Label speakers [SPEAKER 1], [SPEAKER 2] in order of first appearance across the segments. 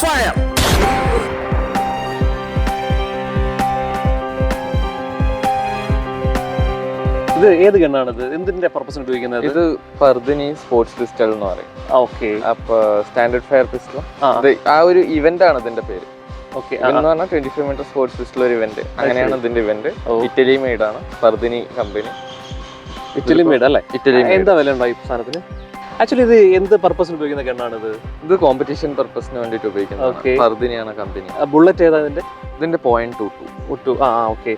[SPEAKER 1] Fire
[SPEAKER 2] ഇത് ഏത് ഗണ്ണാണിത്? എന്തിന്റെ പർപ്പസിന് ഉപയോഗിക്കുന്നത്?
[SPEAKER 3] ഇത് പർദിനി സ്പോർട്സ് പിസ്റ്റൾ എന്ന് പറയും.
[SPEAKER 2] ഓക്കെ
[SPEAKER 3] അപ്പൊ സ്റ്റാൻഡേർഡ് ഫയർ പിസ്റ്റൾ
[SPEAKER 2] ആ.
[SPEAKER 3] ഒരു ഇവന്റ് ആണ് ഇതിന്റെ പേര്.
[SPEAKER 2] ഓക്കെ
[SPEAKER 3] എന്ന് പറഞ്ഞാൽ twenty five metre sports pistol ഒരു ഇവന്റ് അങ്ങനെയാണ് ഇതിന്റെ ഇവന്റ് ഇറ്റലി മെയ്ഡ് ആണ്. പർദിനി കമ്പനി
[SPEAKER 2] ഇറ്റലി മെയ്ഡ് അല്ലേ?
[SPEAKER 3] ഇറ്റലി.
[SPEAKER 2] എന്താ വില ഉണ്ടായി ഈ സാധനത്തിന്? ആക്ച്വലി ഇത് എന്ത് പർപ്പസിന് ഉപയോഗിക്കുന്ന ഗണ്ണാണ്
[SPEAKER 3] ഇത്? കോമ്പറ്റീഷൻ പർപ്പസിന് വേണ്ടിട്ട് ഉപയോഗിക്കുന്നത് കമ്പനി
[SPEAKER 2] ബുള്ളറ്റ് ഏതാ ഇതിന്റെ?
[SPEAKER 3] ഇതിന്റെ പോയിന്റ് ടു ടു
[SPEAKER 2] ഒട്ടു ആ ഓക്കെ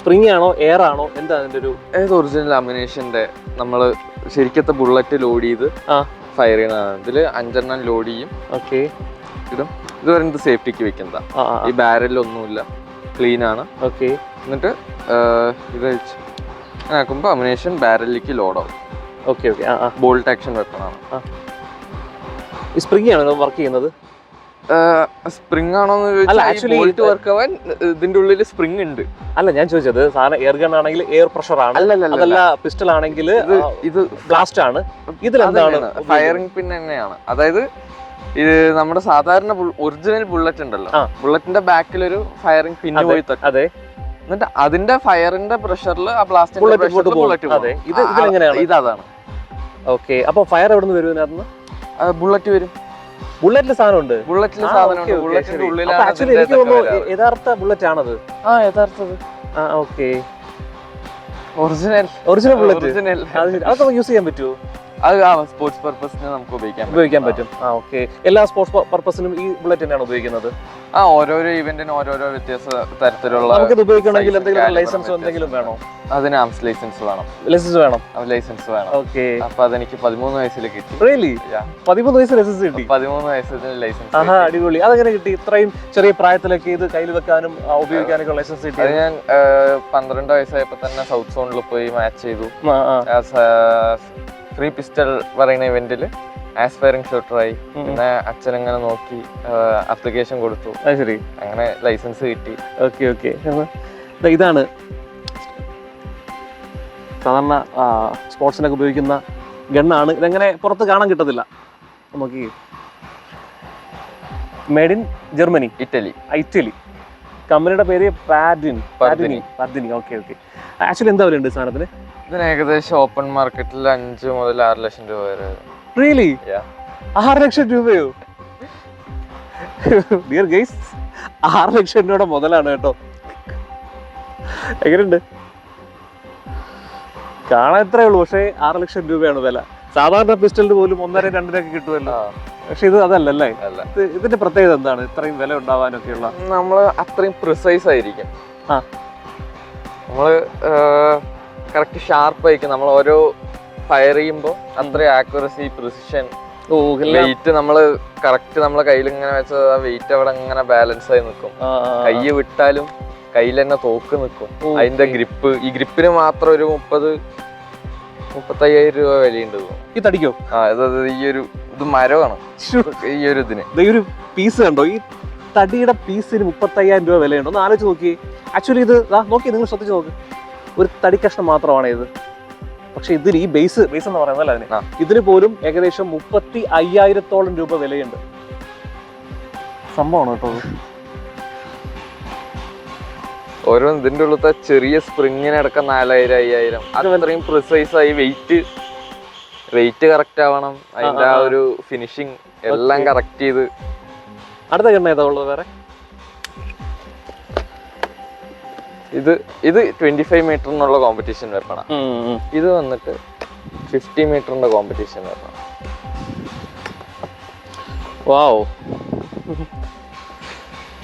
[SPEAKER 2] സ്പ്രിംഗ് ആണോ എയർ ആണോ? എന്താ അതിന്റെ ഒരു
[SPEAKER 3] ഏത് ഒറിജിനൽ അമിനേഷന്റെ നമ്മൾ ശരിക്കത്തെ ബുള്ളറ്റ് ലോഡ് ചെയ്ത്
[SPEAKER 2] ആ.
[SPEAKER 3] ഫയർ ചെയ്യുന്നതാണ്. ഇതിൽ അഞ്ചെണ്ണം ലോഡ് ചെയ്യും.
[SPEAKER 2] ഓക്കെ
[SPEAKER 3] ഇതും ഇത് പറയുന്നത് സേഫ്റ്റിക്ക് വെക്കുന്നതാ. ഈ ബാരലൊന്നുമില്ല ക്ലീൻ ആണ്.
[SPEAKER 2] ഓക്കെ
[SPEAKER 3] എന്നിട്ട് ഇത് ആക്കുമ്പോൾ അമിനേഷൻ ബാരലിലേക്ക് ലോഡാവും
[SPEAKER 2] ഓക്കെ ഓക്കെ ആ ആ.
[SPEAKER 3] ബോൾട്ട് ആക്ഷൻ വെപ്പണാണ്
[SPEAKER 2] ഈ സ്പ്രിംഗ് ആണോ വർക്ക് ചെയ്യുന്നത്?
[SPEAKER 3] സ്പ്രിംഗ് ആണോ
[SPEAKER 2] അല്ല, ആക്ച്വലി
[SPEAKER 3] ബോൾട്ട് വർക്ക് ആവാൻ ഇതിന്റെ ഉള്ളിൽ സ്പ്രിംഗ് ഉണ്ട്.
[SPEAKER 2] അല്ല ഞാൻ ചോദിച്ചത് സാധനം എയർ ഗൺ ആണെങ്കിൽ എയർ പ്രഷർ ആണ് അതല്ല പിസ്റ്റൾ ആണെങ്കിൽ
[SPEAKER 3] ഇത്
[SPEAKER 2] ബ്ലാസ്റ്റ് ആണ്. ഇതിലെന്താണ്
[SPEAKER 3] ഫയറിംഗ് പിൻ തന്നെയാണ് അതായത് ഇത് നമ്മുടെ സാധാരണ ഒറിജിനൽ ബുള്ളറ്റ് ഉണ്ടല്ലോ.
[SPEAKER 2] ആ.
[SPEAKER 3] ബുള്ളറ്റിന്റെ ബാക്കിൽ ഒരു ഫയറിംഗ്
[SPEAKER 2] പിൻ.
[SPEAKER 3] പോയി
[SPEAKER 2] അതെ.
[SPEAKER 3] എന്നിട്ട് അതിന്റെ ഫയറിന്റെ പ്രഷറിൽ ആ ബ്ലാസ്റ്റിന്റെ
[SPEAKER 2] ബുള്ളറ്റ് ഇത് ഇതെങ്ങനെയാണ്
[SPEAKER 3] ഇത് അതാണ്
[SPEAKER 2] ഓക്കെ. അപ്പൊ ഫയർ എവിടെ നിന്ന് വരും ഇതിനകത്ത്
[SPEAKER 3] ബുള്ളറ്റ് വരും.
[SPEAKER 2] ബുള്ളറ്റിൽ സാധനമുണ്ട്.
[SPEAKER 3] ബുള്ളറ്റിൽ സാധനം ബുള്ളറ്റിന്റെ ഉള്ളിലാണ്
[SPEAKER 2] ആക്ച്വലി എനിക്ക് തോന്നുന്നു യഥാർത്ഥ ബുള്ളറ്റ് ആണത്.
[SPEAKER 3] ആ യഥാർത്ഥത്.
[SPEAKER 2] ആ okay.
[SPEAKER 3] Original
[SPEAKER 2] original bullet
[SPEAKER 3] original
[SPEAKER 2] അതൊക്കെ യൂസ് ചെയ്യാൻ പറ്റുമോ
[SPEAKER 3] അത് ആ സ്പോർട്സ് പർപ്പസിന് നമുക്ക് ഉപയോഗിക്കാൻ
[SPEAKER 2] ഉപയോഗിക്കാൻ പറ്റും. ആ. ഓക്കെ എല്ലാ സ്പോർട്സ് പർപ്പസിനും ഈ ബുള്ളറ്റ് തന്നെയാണ് ഉപയോഗിക്കുന്നത്?
[SPEAKER 3] ആ ഓരോരോ ഇവന്റിന് ഓരോരോ വ്യത്യസ്ത തരത്തിലുള്ള
[SPEAKER 2] നമുക്ക് ഉപയോഗിക്കണമെങ്കിൽ എന്തെങ്കിലും ലൈസൻസ് എന്തെങ്കിലും വേണോ?
[SPEAKER 3] അതിന് ആംസ് ലൈസൻസ് വേണം.
[SPEAKER 2] ലൈസൻസ് വേണം.
[SPEAKER 3] ലൈസൻസ് വേണം.
[SPEAKER 2] ഓക്കെ
[SPEAKER 3] അപ്പൊ അതെനിക്ക് പതിമൂന്ന് വയസ്സിൽ കിട്ടി.
[SPEAKER 2] റിയലി. പതിമൂന്ന് വയസ്സ് ലൈസൻസ് കിട്ടി?
[SPEAKER 3] പതിമൂന്ന് വയസ്സിൽ ലൈസൻസ്
[SPEAKER 2] ആഹാ അടിപൊളി. അതെങ്ങനെ കിട്ടി? ഇത്രയും ചെറിയ പ്രായത്തിലൊക്കെ ഇത് കയ്യിൽ വെക്കാനും ഉപയോഗിക്കാനൊക്കെ ലൈസൻസ്
[SPEAKER 3] അത്
[SPEAKER 2] കിട്ടി
[SPEAKER 3] ഞാൻ പന്ത്രണ്ട് വയസ്സായപ്പോ തന്നെ സൗത്ത് സോണിൽ പോയി മാച്ച് ചെയ്തു.
[SPEAKER 2] ആ,
[SPEAKER 3] പിസ്റ്റൽ പിസ്റ്റൾ പറയുന്ന ഇവന്റിൽ ആസ്പയറിംഗ് ഷൂട്ടറായി പിന്നെ അച്ഛൻ ഇങ്ങനെ നോക്കി അപ്ലിക്കേഷൻ കൊടുത്തു.
[SPEAKER 2] ശരി.
[SPEAKER 3] അങ്ങനെ ലൈസൻസ് കിട്ടി.
[SPEAKER 2] ഓക്കെ ഓക്കെ ഇതാണ്. സാധാരണ സ്പോർട്സിനൊക്കെ ഉപയോഗിക്കുന്ന ഗണ്ണാണ് ഇതങ്ങനെ പുറത്ത് കാണാൻ കിട്ടത്തില്ല. നമുക്ക് made in Germany
[SPEAKER 3] Italy
[SPEAKER 2] Italy കമ്പനിയുടെ പേര് പാഡിൻ
[SPEAKER 3] Pardini
[SPEAKER 2] Pardini okay okay actually എന്താ പറയുന്നുണ്ട് സാധനത്തിന്?
[SPEAKER 3] ഇതിന് ഏകദേശം ഓപ്പൺ മാർക്കറ്റിൽ അഞ്ച് മുതൽ ആറ് ലക്ഷം രൂപ വരെ.
[SPEAKER 2] റിയലി. ആറ് ലക്ഷം രൂപയോ? ഡിയർ ഗൈസ് ആറ് ലക്ഷം രൂപയുടെ മുതലാണ് കേട്ടോ. എങ്ങനെയുണ്ട്? കാണാൻ ഇത്രേ ഉള്ളൂ പക്ഷേ ആറ് ലക്ഷം രൂപയാണ് വില. സാധാരണ പിസ്റ്റലിന് പോലും ഒന്നര രണ്ടിനൊക്കെ കിട്ടുമല്ലോ. പക്ഷെ ഇത് അതല്ലല്ലേ?
[SPEAKER 3] അല്ലേ.
[SPEAKER 2] ഇതിന്റെ പ്രത്യേകത എന്താണ്? ഇത്രയും വില ഉണ്ടാവാനൊക്കെയുള്ള?
[SPEAKER 3] നമ്മൾ അത്രയും പ്രിസൈസ് ആയിരിക്കും.
[SPEAKER 2] ആ.
[SPEAKER 3] നമ്മൾ കറക്റ്റ് ഷാർപ്പ് ആയിരിക്കും. നമ്മൾ ഓരോ ഫയർ ചെയ്യുമ്പോൾ അത്ര ആക്യുറസി പ്രിസിഷൻ വെയിറ്റ് നമ്മൾ കറക്റ്റ് നമ്മളെ കയ്യിൽ ഇങ്ങനെ വെച്ചാൽ ആ വെയിറ്റ് അവിടെ ഇങ്ങനെ ബാലൻസ് ആയി നിൽക്കും
[SPEAKER 2] ആ, ആ, ആ.
[SPEAKER 3] കൈ വിട്ടാലും കയ്യിൽ തന്നെ തോക്ക് നിൽക്കും അതിന്റെ ഗ്രിപ്പ് ഈ ഗ്രിപ്പിന് മാത്രം ഒരു മുപ്പത് മുപ്പത്തയ്യായിരം രൂപ വിലയുണ്ട്.
[SPEAKER 2] ഈ തടിക്കോ?
[SPEAKER 3] ആ ഇത് ഇത് ഈ ഒരു ഇത് മരമാണ്. ഈ ഒരു ഇതിന്.
[SPEAKER 2] ഈ ഒരു പീസ് കണ്ടോ? ഈ തടിയുടെ പീസിന് മുപ്പത്തയ്യായിരം രൂപ വിലയുണ്ടോ. ഒന്ന് ആലോചിച്ച് നോക്കി ആക്ച്വലി ഇത് നോക്കി നിങ്ങൾ ശ്രദ്ധിച്ച് നോക്ക്. ഒരു തടിക്കഷ്ണം കഷ്ണം മാത്രമാണ് ഇത്. പക്ഷെ ഇതിന് ഈ ബേസ് ബേസ് എന്ന് പറയുന്നത് അതിന്? ഇതിന് പോലും ഏകദേശം മുപ്പത്തി അയ്യായിരത്തോളം രൂപ വിലയുണ്ട്. സംഭവമാണ് കേട്ടോ
[SPEAKER 3] ഓരോ ഇതിന്റെ ഉള്ളത്തെ ചെറിയ സ്പ്രിങ്ങിന് അടക്കം നാലായിരം അയ്യായിരം. അത്രയും പ്രിസൈസ് ആയി വെയിറ്റ് വെയിറ്റ് കറക്റ്റ് ആവണം. അതിന്റെ
[SPEAKER 2] ആ.
[SPEAKER 3] ഒരു ഫിനിഷിങ് എല്ലാം. കറക്റ്റ് ചെയ്ത്.
[SPEAKER 2] അടുത്ത കണ്ണ ഏതാ ഉള്ളത് വേറെ?
[SPEAKER 3] ഇത് ഇത് ട്വന്റി ഫൈവ് മീറ്ററിനുള്ള കോമ്പറ്റീഷൻ വെക്കണം ഇത് വന്നിട്ട് ഫിഫ്റ്റി മീറ്ററിന്റെ കോമ്പറ്റീഷൻ വെക്കണം
[SPEAKER 2] വാവ്.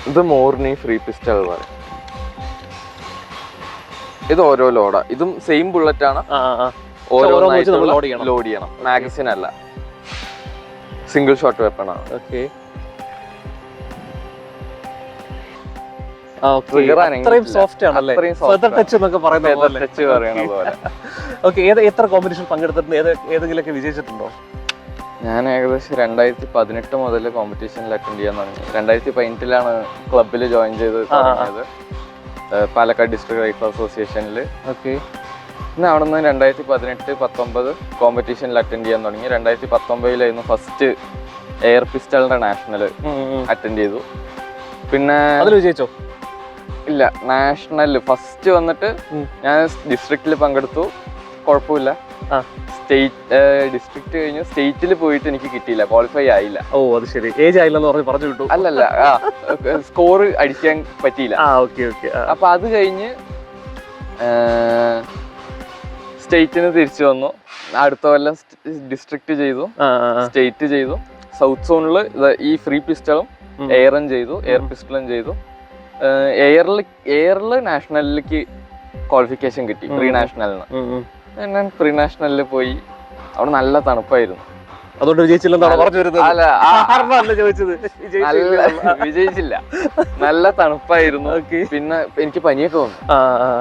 [SPEAKER 3] ഇത് മോർണി ഫ്രീ പിസ്റ്റൾ പറയും ഇത് ഓരോ ലോഡാ ഇതും സെയിം ബുള്ളറ്റ് ആണ്.
[SPEAKER 2] ആ ആ, ആ. ഓരോന്ന് വെച്ച് നമ്മൾ
[SPEAKER 3] ഓരോ
[SPEAKER 2] load ചെയ്യണം.
[SPEAKER 3] ലോഡ് ചെയ്യണം. മാഗസിൻ അല്ല. സിംഗിൾ ഷോട്ട് വെപ്പൺ ആണ്.
[SPEAKER 2] ഓക്കെ അത്രയും സോഫ്റ്റ് ആണല്ലേ?
[SPEAKER 3] അത്രയും
[SPEAKER 2] ഫെദർ ടച്ച് എന്നൊക്കെ പറയുന്ന പോലെ.
[SPEAKER 3] ടച്ച് പറയുന്ന പോലെ.
[SPEAKER 2] ഓക്കെ ഏത് എത്ര കോമ്പറ്റീഷൻ പങ്കെടുത്തിട്ടുണ്ട്? ഏത് ഏതെങ്കിലുമൊക്കെ വിജയിച്ചിട്ടുണ്ടോ?
[SPEAKER 3] ഞാൻ ഏകദേശം രണ്ടായിരത്തി പതിനെട്ട് മുതൽ കോമ്പറ്റീഷനിൽ അറ്റൻഡ് ചെയ്യാൻ തുടങ്ങി. രണ്ടായിരത്തി പതിനെട്ടിലാണ് ക്ലബിൽ ജോയിൻ ചെയ്ത്. തുടങ്ങിയത്. പാലക്കാട് ഡിസ്ട്രിക്ട് റൈഫിൾ അസോസിയേഷനിൽ
[SPEAKER 2] ഓക്കെ
[SPEAKER 3] പിന്നെ അവിടെ നിന്ന് രണ്ടായിരത്തി പതിനെട്ട് പത്തൊമ്പത് കോമ്പറ്റീഷനിൽ അറ്റൻഡ് ചെയ്യാൻ തുടങ്ങി. രണ്ടായിരത്തി പത്തൊമ്പതിലായിരുന്നു ഫസ്റ്റ് എയർ പിസ്റ്റളിന്റെ നാഷണൽ അറ്റൻഡ് ചെയ്തു. പിന്നെ
[SPEAKER 2] അതിൽ വിജയിച്ചോ?
[SPEAKER 3] ഇല്ല നാഷണൽ ഫസ്റ്റ് വന്നിട്ട് ഞാൻ ഡിസ്ട്രിക്റ്റിൽ പങ്കെടുത്തു. കുഴപ്പമില്ല. സ്റ്റേറ്റ് ഡിസ്ട്രിക്ട് കഴിഞ്ഞ്. സ്റ്റേറ്റിൽ പോയിട്ട് എനിക്ക് കിട്ടിയില്ല. ക്വാളിഫൈ ആയില്ല.
[SPEAKER 2] ഓ അത് ശരി. ഏജ് ആയില്ലെന്ന് പറഞ്ഞ് പറഞ്ഞു കിട്ടും
[SPEAKER 3] അല്ലല്ല സ്കോർ അടിക്കാൻ പറ്റിയില്ല.
[SPEAKER 2] ആ ഓക്കെ ഓക്കെ
[SPEAKER 3] അപ്പൊ അത് കഴിഞ്ഞ് സ്റ്റേറ്റിന് തിരിച്ചു വന്നു. അടുത്ത കൊല്ലം ഡിസ്ട്രിക്ട് ചെയ്തു. സ്റ്റേറ്റ് ചെയ്തു. സൗത്ത് സോണിൽ ഈ ഫ്രീ പിസ്റ്റളും. എയറും ചെയ്തു. എയർ പിസ്റ്റളും ചെയ്തു. എയറിൽ എയറിൽ നാഷണലിലേക്ക് ക്വാളിഫിക്കേഷൻ കിട്ടി. പ്രീ. നാഷണലിന് ഞാൻ പ്രീ നാഷണലിൽ പോയി. അവിടെ നല്ല തണുപ്പായിരുന്നു.
[SPEAKER 2] അതുകൊണ്ട് വിജയിച്ചില്ലെന്നാണ് പറഞ്ഞു വരുന്നത്?
[SPEAKER 3] അല്ല ആ,
[SPEAKER 2] ചോദിച്ചത്?
[SPEAKER 3] വിജയിച്ചില്ല. നല്ല തണുപ്പായിരുന്നു. പിന്നെ എനിക്ക് പനിയൊക്കെ വന്നു.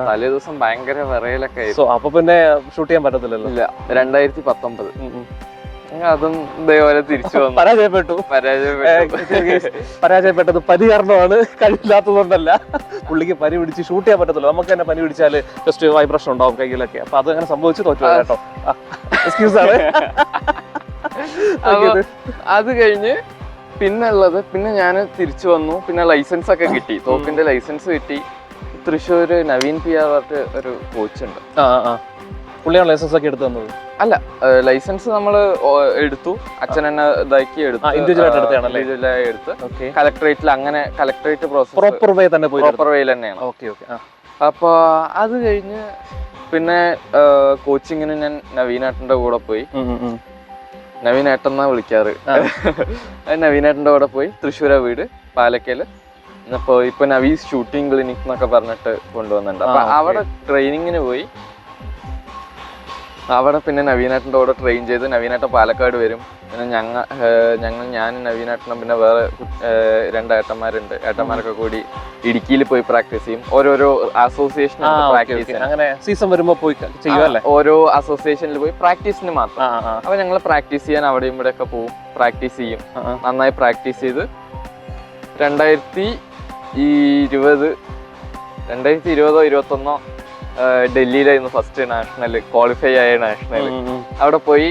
[SPEAKER 3] തലേ ദിവസം ഭയങ്കര വിറയലൊക്കെ ആയിരുന്നു.
[SPEAKER 2] അപ്പൊ പിന്നെ ഷൂട്ട് ചെയ്യാൻ പറ്റത്തില്ലല്ലോ?
[SPEAKER 3] ഇല്ല രണ്ടായിരത്തി പത്തൊമ്പത്. അതും ഇതേപോലെ തിരിച്ചു വന്നു.
[SPEAKER 2] പരാജയപ്പെട്ടു.
[SPEAKER 3] പരാജയപ്പെട്ടു.
[SPEAKER 2] പരാജയപ്പെട്ടത് പനി കാരണമാണ് കഴിവില്ലാത്തതുകൊണ്ടല്ല പുള്ളിക്ക് പനി പിടിച്ച് ഷൂട്ട് ചെയ്യാൻ പറ്റത്തില്ല. നമുക്ക് തന്നെ പനി പിടിച്ചാൽ ജസ്റ്റ് വൈബ്രേഷൻ ഉണ്ടാവും കയ്യിലൊക്കെ. അപ്പൊ അത് അങ്ങനെ സംഭവിച്ചു തോറ്റു കേട്ടോ. എക്സ്ക്യൂസ് ആണ്.
[SPEAKER 3] അത് കഴിഞ്ഞ് പിന്നെ ഉള്ളത് പിന്നെ ഞാൻ തിരിച്ചു വന്നു. പിന്നെ ലൈസൻസ് ഒക്കെ കിട്ടി. തോക്കിന്റെ ലൈസൻസ് കിട്ടി. തൃശ്ശൂര് നവീൻ പി ആർ ഒരു കോച്ച് ഉണ്ട്.
[SPEAKER 2] ആ, ആ. പുള്ളിയാണ് ലൈസൻസ് ഒക്കെ എടുത്തു തന്നത്.
[SPEAKER 3] അല്ല ലൈസൻസ് നമ്മൾ എടുത്തു. അച്ഛൻ എന്നെ ഇതാക്കി എടുത്തു. ആയി എടുത്ത്. കലക്ടറേറ്റിൽ അങ്ങനെ കലക്ടറേറ്റ് പ്രോസസ്
[SPEAKER 2] പ്രോപ്പർ വേ തന്നെ
[SPEAKER 3] പ്രോപ്പർ വേയിൽ തന്നെയാണ്.
[SPEAKER 2] ഓക്കെ ഓക്കെ
[SPEAKER 3] അപ്പൊ അത് കഴിഞ്ഞ് പിന്നെ കോച്ചിങ്ങിന് ഞാൻ നവീനേട്ടന്റെ കൂടെ പോയി. നവീനേട്ടൻ എന്നാ വിളിക്കാറ്?
[SPEAKER 2] നവീൻ
[SPEAKER 3] നവീനേട്ടന്റെ കൂടെ പോയി തൃശ്ശൂര വീട് പാലക്കയിൽ. ഇപ്പൊ ഇപ്പൊ നവീസ് ഷൂട്ടിംഗ് ക്ലിനിക് എന്നൊക്കെ പറഞ്ഞിട്ട് കൊണ്ടുവന്നിട്ടുണ്ട്. അപ്പൊ അവിടെ ട്രെയിനിങ്ങിന് പോയി. അവിടെ പിന്നെ നവീനേട്ടന്റെ കൂടെ ട്രെയിൻ ചെയ്ത് നവീനേട്ടൻ പാലക്കാട് വരും. പിന്നെ ഞങ്ങൾ ഞങ്ങൾ ഞാൻ നവീനേട്ടനും പിന്നെ വേറെ രണ്ട് ഏട്ടന്മാരുണ്ട് ഏട്ടന്മാരൊക്കെ കൂടി ഇടുക്കിയിൽ പോയി പ്രാക്ടീസ് ചെയ്യും. ഓരോരോ അസോസിയേഷൻ പ്രാക്ടീസ്
[SPEAKER 2] അങ്ങനെ സീസൺ വരുമ്പോൾ പോയി ചെയ്യുമല്ലേ
[SPEAKER 3] ഓരോ അസോസിയേഷനിൽ പോയി പ്രാക്ടീസിന് മാത്രം. അപ്പൊ ഞങ്ങൾ പ്രാക്ടീസ് ചെയ്യാൻ അവിടെയും ഇവിടെ ഒക്കെ പോവും. പ്രാക്ടീസ് ചെയ്യും. നന്നായി പ്രാക്ടീസ് ചെയ്ത് രണ്ടായിരത്തി ഇരുപത് രണ്ടായിരത്തി ഇരുപതോ ഇരുപത്തൊന്നോ ഡൽഹിയിലായിരുന്നു ഫസ്റ്റ് നാഷണൽ ക്വാളിഫൈ ആയ നാഷണൽ അവിടെ പോയി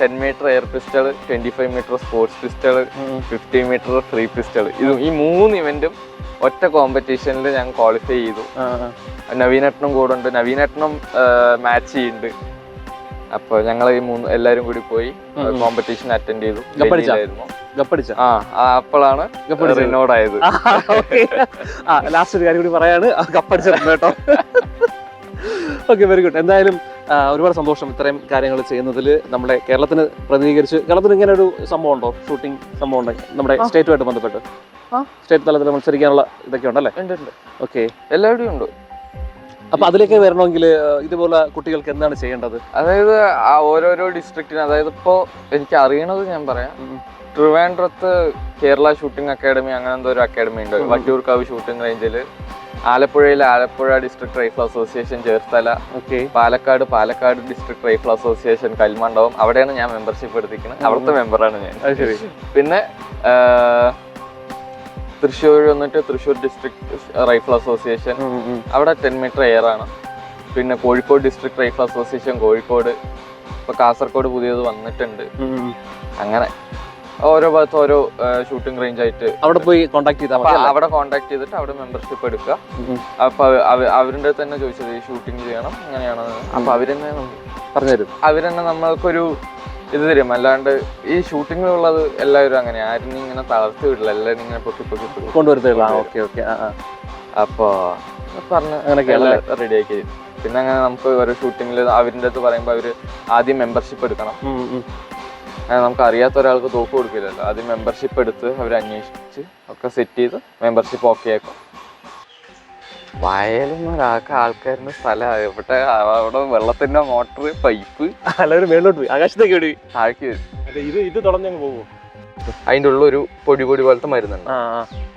[SPEAKER 3] ten metre air pistol twenty five metre sports pistol. Fifty metre free pistol ഇത് ഈ മൂന്ന് ഇവന്റും ഒറ്റ കോമ്പറ്റീഷനിൽ ഞാൻ ക്വാളിഫൈ ചെയ്തു
[SPEAKER 2] നവീൻ ആ.
[SPEAKER 3] കൂടെ ഉണ്ട് നവീനട്ടനും മാച്ച് ചെയ്യുന്നുണ്ട് അപ്പൊ ഞങ്ങൾ ഈ മൂന്ന് എല്ലാരും കൂടി പോയി. കോമ്പറ്റീഷൻ അറ്റൻഡ് ചെയ്തു.
[SPEAKER 2] ഗപ്പടിച്ച?
[SPEAKER 3] ആ അപ്പോഴാണ്
[SPEAKER 2] ഗപ്പടിച്ചത്.
[SPEAKER 3] റിനോഡായത്.
[SPEAKER 2] ആ, ലാസ്റ്റ് ഒരു കാര്യം കൂടി പറയാണ് ആ, കേട്ടോ. ഓക്കെ വെരി ഗുഡ് എന്തായാലും ഒരുപാട് സന്തോഷം ഇത്രയും കാര്യങ്ങൾ ചെയ്യുന്നതിൽ നമ്മുടെ കേരളത്തിന് പ്രതിനിധീകരിച്ച് കേരളത്തിന് ഇങ്ങനെ ഒരു സംഭവം ഉണ്ടോ ഷൂട്ടിംഗ് സംഭവം ഉണ്ടോ നമ്മുടെ. സ്റ്റേറ്റുമായിട്ട് ബന്ധപ്പെട്ട്. സ്റ്റേറ്റ് തലത്തിൽ മത്സരിക്കാനുള്ള ഇതൊക്കെ ഉണ്ടല്ലേ?
[SPEAKER 3] ഉണ്ട് ഉണ്ട്.
[SPEAKER 2] ഓക്കെ.
[SPEAKER 3] എല്ലാവരുടെയും ഉണ്ട്.
[SPEAKER 2] അപ്പൊ അതിലേക്ക് വരണമെങ്കിൽ ഇതുപോലെ കുട്ടികൾക്ക് എന്താണ് ചെയ്യേണ്ടത്?
[SPEAKER 3] അതായത് ആ ഓരോരോ ഡിസ്ട്രിക്റ്റിന് അതായത് ഇപ്പോ എനിക്ക് അറിയണത് ഞാൻ പറയാം. ട്രിവാൻഡ്രത്ത് കേരള ഷൂട്ടിംഗ് അക്കാഡമി അങ്ങനെ എന്തോ ഒരു അക്കാഡമി ഉണ്ട്. വട്ടിയൂർക്കാവ് ഷൂട്ടിംഗ് റേഞ്ചിൽ ആലപ്പുഴയിൽ Alappuzha district rifle association Cherthala.
[SPEAKER 2] Okay.
[SPEAKER 3] Palakkad Palakkad district rifle association Kalmandapam. അവിടെയാണ് ഞാൻ മെമ്പർഷിപ്പ് എടുത്തിരിക്കുന്നത്. അവിടുത്തെ മെമ്പറാണ് ഞാൻ. പിന്നെ തൃശ്ശൂർ വന്നിട്ട് തൃശ്ശൂർ ഡിസ്ട്രിക്ട് റൈഫിൾ അസോസിയേഷൻ. അവിടെ ടെൻ മീറ്റർ എയർ ആണ്. പിന്നെ Kozhikode district rifle association Kozhikode. ഇപ്പൊ കാസർഗോഡ് പുതിയത് വന്നിട്ടുണ്ട്. അങ്ങനെ ഓരോ ഭാഗത്ത് ഓരോ ഷൂട്ടിംഗ് റേഞ്ച് ആയിട്ട്
[SPEAKER 2] അവിടെ പോയി കോണ്ടാക്ട് ചെയ്താൽ
[SPEAKER 3] അവിടെ കോണ്ടാക്ട് ചെയ്തിട്ട് അവിടെ മെമ്പർഷിപ്പ് എടുക്കുക. അപ്പൊ അവ- അവ- അവരുടെ തന്നെ ചോദിച്ചത് ഈ ഷൂട്ടിംഗ് ചെയ്യണം? അങ്ങനെയാണ് അപ്പൊ അവരെന്നെ
[SPEAKER 2] പറഞ്ഞുതരും.
[SPEAKER 3] അവരെന്നെ നമ്മൾക്കൊരു ഇത് തരും. അല്ലാണ്ട് ഈ ഷൂട്ടിങ്ങിലുള്ളത് എല്ലാവരും അങ്ങനെ. ആരും ഇങ്ങനെ തളർത്തി വിടില്ല എല്ലാവരും ഇങ്ങനെ പൊക്കി പൊക്കി
[SPEAKER 2] കൊണ്ടുവരുത്തുള്ള ഓക്കെ ഓക്കെ.
[SPEAKER 3] അപ്പോ പറഞ്ഞ്
[SPEAKER 2] അങ്ങനെയൊക്കെയാണല്ലേ?
[SPEAKER 3] റെഡി ആക്കി. പിന്നെ അങ്ങനെ നമുക്ക് ഓരോ ഷൂട്ടിങ്ങിൽ അവരുടെ അടുത്ത് പറയുമ്പോൾ അവർ ആദ്യം മെമ്പർഷിപ്പ് എടുക്കണം. നമുക്ക് അറിയാത്ത ഒരാൾക്ക് തോക്ക് കൊടുക്കില്ലല്ലോ. ആദ്യം മെമ്പർഷിപ്പ് എടുത്ത് അവർ അന്വേഷിച്ച് ഒക്കെ സെറ്റ് ചെയ്ത് മെമ്പർഷിപ്പ് ഓക്കെ ആക്കും. വയലൊന്നും ഒരാൾക്ക് ആൾക്കാരുടെ സ്ഥലമാണ് ഇവിടെ അവിടെ വെള്ളത്തിന്റെ മോട്ടർ പൈപ്പ്
[SPEAKER 2] എല്ലാവരും മേളിലോട്ട് പോയി. ആകാശത്തേക്ക്
[SPEAKER 3] താഴേക്ക് വരും.
[SPEAKER 2] ഇത് ഇത് തുടങ്ങി പോകും
[SPEAKER 3] അതിന്റെ ഉള്ളിൽ ഒരു പൊടി പൊടി പോലത്തെ മരുന്നുണ്ട്.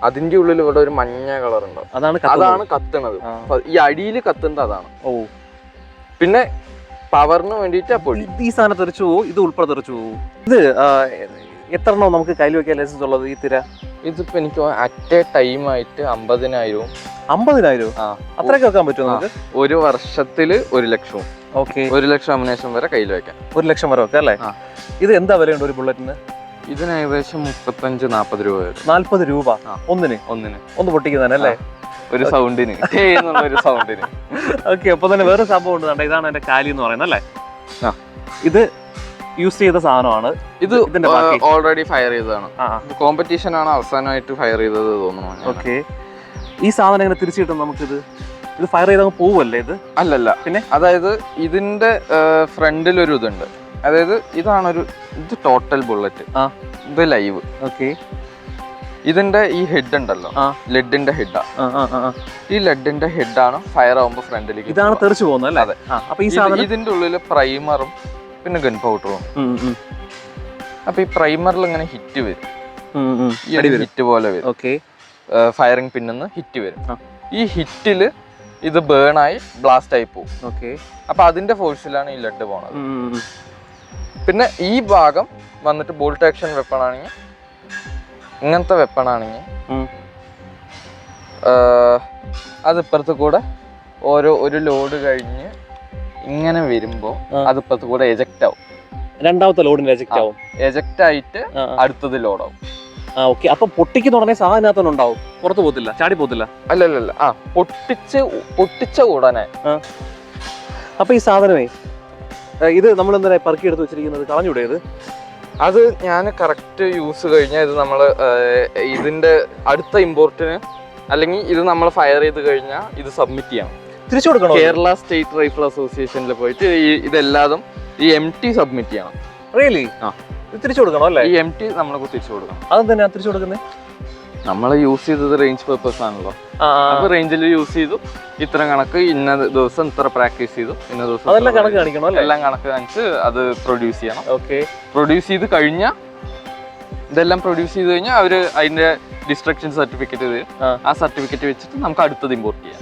[SPEAKER 3] അതിന്റെ ഉള്ളിൽ ഇവിടെ ഒരു മഞ്ഞ കളർ ഉണ്ടാവും
[SPEAKER 2] അതാണ്.
[SPEAKER 3] അതാണ് കത്തുന്നത്. ഈ അടിയിൽ കത്തുന്നത് അതാണ്.
[SPEAKER 2] ഓ.
[SPEAKER 3] പിന്നെ പവറിന് വേണ്ടിയിട്ട് ആ പൊടി
[SPEAKER 2] ഈ സാധനം തെറിച്ചു പോകും ഇത് ഉൾപ്പെടെ തെറിച്ചു പോകും ഇത് എത്ര എണ്ണം നമുക്ക് കയ്യിൽ വെക്കാൻ ലൈസൻസ് ഉള്ളത് ഈ തിര?
[SPEAKER 3] ഇതിപ്പോ എനിക്ക് അറ്റ് എ ടൈം ആയിട്ട് അമ്പതിനായിരവും. അമ്പതിനായിരവും?
[SPEAKER 2] അത്രയൊക്കെ വെക്കാൻ പറ്റുമോ നമുക്ക്?
[SPEAKER 3] ഒരു വർഷത്തിൽ ഒരു ലക്ഷവും.
[SPEAKER 2] ഓക്കെ.
[SPEAKER 3] ഒരു ലക്ഷം അമിനേഷൻ വരെ കയ്യിൽ വെക്കാം
[SPEAKER 2] ഒരു ലക്ഷം വരെ വെക്കാം അല്ലേ? ഇത് എന്താ വിലയുണ്ട് ഒരു ബുള്ളറ്റിന്?
[SPEAKER 3] ഇതിന് ഏകദേശം മുപ്പത്തഞ്ച് നാൽപ്പത് രൂപ വരും.
[SPEAKER 2] നാല്പത് രൂപ. ഒന്നിന്?
[SPEAKER 3] ഒന്നിന്.
[SPEAKER 2] ഒന്ന് പൊട്ടിക്കുന്നതല്ലേ
[SPEAKER 3] ഒരു സൗണ്ടിന് ഒരു സൗണ്ടിന്
[SPEAKER 2] ഓക്കെ അപ്പൊ തന്നെ വേറെ സംഭവം ഉണ്ട് കണ്ടോ? ഇതാണ് എന്റെ കാലി എന്ന് പറയുന്നത് അല്ലേ? ഇത് യൂസ് ചെയ്ത സാധനമാണ്.
[SPEAKER 3] ഇത്. ഓൾറെഡി ഫയർ ചെയ്തതാണ്. കോമ്പറ്റീഷൻ ആണ് അവസാനമായിട്ട് ഫയർ ചെയ്തത് തോന്നുന്നു.
[SPEAKER 2] ഓക്കെ ഈ സാധനം എങ്ങനെ തിരിച്ചു കിട്ടും നമുക്കിത്? ഇത് ഫയർ ചെയ്ത് പോവല്ലേ ഇത്?
[SPEAKER 3] അല്ലല്ല.
[SPEAKER 2] പിന്നെ?
[SPEAKER 3] അതായത് ഇതിന്റെ ഫ്രണ്ടിൽ ഒരു ഇതുണ്ട്. അതായത് ഇതാണ് ഒരു ഇത് ടോട്ടൽ ബുള്ളറ്റ്
[SPEAKER 2] ആ.
[SPEAKER 3] ഇത് ലൈവ്
[SPEAKER 2] ഓക്കെ
[SPEAKER 3] ഇതിന്റെ ഈ ഹെഡ് ഉണ്ടല്ലോ. ലെഡിന്റെ ഹെഡാ. ഈ ലെഡിന്റെ ഹെഡാണ് ഫയർ ആവുമ്പോ ഫ്രണ്ടിലേക്ക്
[SPEAKER 2] ഇതാണ് തെറിച്ചു പോകുന്നത് അല്ലേ?
[SPEAKER 3] അതെ.
[SPEAKER 2] അപ്പൊ ഈ സാധനം
[SPEAKER 3] ഇതിന്റെ ഉള്ളിൽ പ്രൈമറും പിന്നെ ഗൺ പൗഡറും അപ്പൊ ഈ പ്രൈമറിൽ ഇങ്ങനെ ഹിറ്റ് വരും. ഹിറ്റ് പോലെ വരും.
[SPEAKER 2] ഓക്കെ
[SPEAKER 3] ഫയറിംഗ് പിന്നിന്ന് ഹിറ്റ് വരും. ഈ ഹിറ്റിൽ ഇത് ബേൺ ആയി ബ്ലാസ്റ്റ് ആയി പോകും
[SPEAKER 2] ഓക്കെ
[SPEAKER 3] അപ്പൊ അതിന്റെ ഫോഴ്സിലാണ് ഈ ലെഡ് പോണത്. പിന്നെ ഈ ഭാഗം വന്നിട്ട് ബോൾട്ട് ആക്ഷൻ വെപ്പൺ ആണെങ്കിൽ ഇങ്ങനത്തെ വെപ്പൺ ആണെങ്കിൽ
[SPEAKER 2] ഉം.
[SPEAKER 3] അത് ഇപ്പുറത്ത് കൂടെ ഓരോ ഒരു ലോഡ് കഴിഞ്ഞ് ഇങ്ങനെ വരുമ്പോ. അത് ഇപ്പുറത്ത് കൂടെ എജക്റ്റ് ആവും.
[SPEAKER 2] രണ്ടാമത്തെ ലോഡിന് എജക്റ്റ് ആവും.
[SPEAKER 3] എജക്റ്റ് ആയിട്ട്. അടുത്തത് ലോഡ് ആവും
[SPEAKER 2] ആ ഓക്കെ. അപ്പൊ പൊട്ടിക്കുന്ന ഉടനെ സാധനം ഉണ്ടാവും. പുറത്ത് പോകത്തില്ല. ചാടി പോകത്തില്ല.
[SPEAKER 3] അല്ലല്ലല്ല. ആ പൊട്ടിച്ച് പൊട്ടിച്ച ഉടനെ.
[SPEAKER 2] അപ്പൊ ഈ സാധനമേ ഇത് നമ്മൾ എന്താ പറക്കി എടുത്ത് വെച്ചിരിക്കുന്നത്? കളഞ്ഞൂടെ ഇത്?
[SPEAKER 3] അത് ഞാൻ കറക്റ്റ് യൂസ് കഴിഞ്ഞാൽ ഇത് നമ്മൾ ഇതിന്റെ അടുത്ത ഇമ്പോർട്ടിന് അല്ലെങ്കിൽ ഇത് നമ്മൾ ഫയർ ചെയ്ത് കഴിഞ്ഞാൽ ഇത് സബ്മിറ്റ് ചെയ്യണം
[SPEAKER 2] തിരിച്ചു കൊടുക്കണം?
[SPEAKER 3] കേരള സ്റ്റേറ്റ് റൈഫിൾ അസോസിയേഷനിൽ പോയിട്ട് ഈ ഇതെല്ലാതും ഈ എം ടി സബ്മിറ്റ് ചെയ്യണം.
[SPEAKER 2] റിയലി
[SPEAKER 3] ആ.
[SPEAKER 2] ഇത് തിരിച്ചു കൊടുക്കണം അല്ലേ?
[SPEAKER 3] ഈ എം ടി നമ്മൾ തിരിച്ചു കൊടുക്കണം.
[SPEAKER 2] അതെന്താ തിരിച്ചു കൊടുക്കുന്നത്
[SPEAKER 3] നമ്മൾ യൂസ് ചെയ്തത് റേഞ്ച് പേർപ്പസ് ആണല്ലോ. അപ്പൊ റേഞ്ചിൽ യൂസ് ചെയ്തു. ഇത്ര കണക്ക് ഇന്ന ദിവസം ഇത്ര പ്രാക്ടീസ് ചെയ്തു. ഇന്ന ദിവസം
[SPEAKER 2] അതെല്ലാം കണക്ക് കാണിക്കണം
[SPEAKER 3] എല്ലാം കണക്ക് കാണിച്ച് അത് പ്രൊഡ്യൂസ് ചെയ്യണം.
[SPEAKER 2] ഓക്കെ.
[SPEAKER 3] പ്രൊഡ്യൂസ് ചെയ്ത് കഴിഞ്ഞാൽ ഇതെല്ലാം പ്രൊഡ്യൂസ് ചെയ്ത് കഴിഞ്ഞാൽ അവർ അതിന്റെ ഡിസ്ട്രക്ഷൻ സർട്ടിഫിക്കറ്റ് തരും. ആ. സർട്ടിഫിക്കറ്റ് വെച്ചിട്ട് നമുക്ക് അടുത്തത് ഇമ്പോർട്ട് ചെയ്യാം.